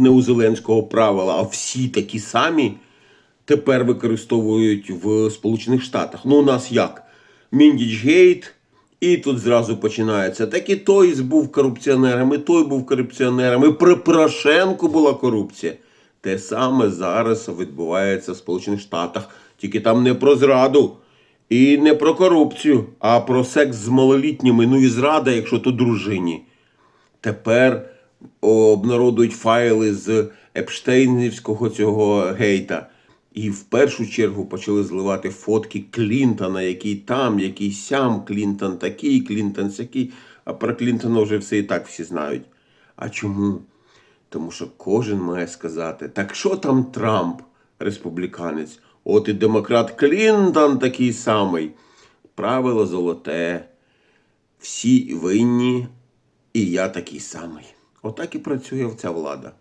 не у Зеленського правила, а всі такі самі тепер використовують в Сполучених Штатах. Ну, у нас як? Міндічгейт, і тут зразу починається. Так і той був корупціонером, і той був корупціонером, і при Порошенку була корупція. Те саме зараз відбувається в Сполучених Штатах, тільки там не про зраду і не про корупцію, а про секс з малолітніми. Ну і зрада, якщо то дружині. Тепер обнародують файли з Епштейнівського цього гейта. І в першу чергу почали зливати фотки Клінтона, який там, який сям, Клінтон такий, Клінтон сякий. А про Клінтона вже все і так всі знають. А чому? Тому що кожен має сказати, так що там Трамп, республіканець? От і демократ Клінтон такий самий. Правило золоте. Всі винні, і я такий самий. Отак і працює ця влада.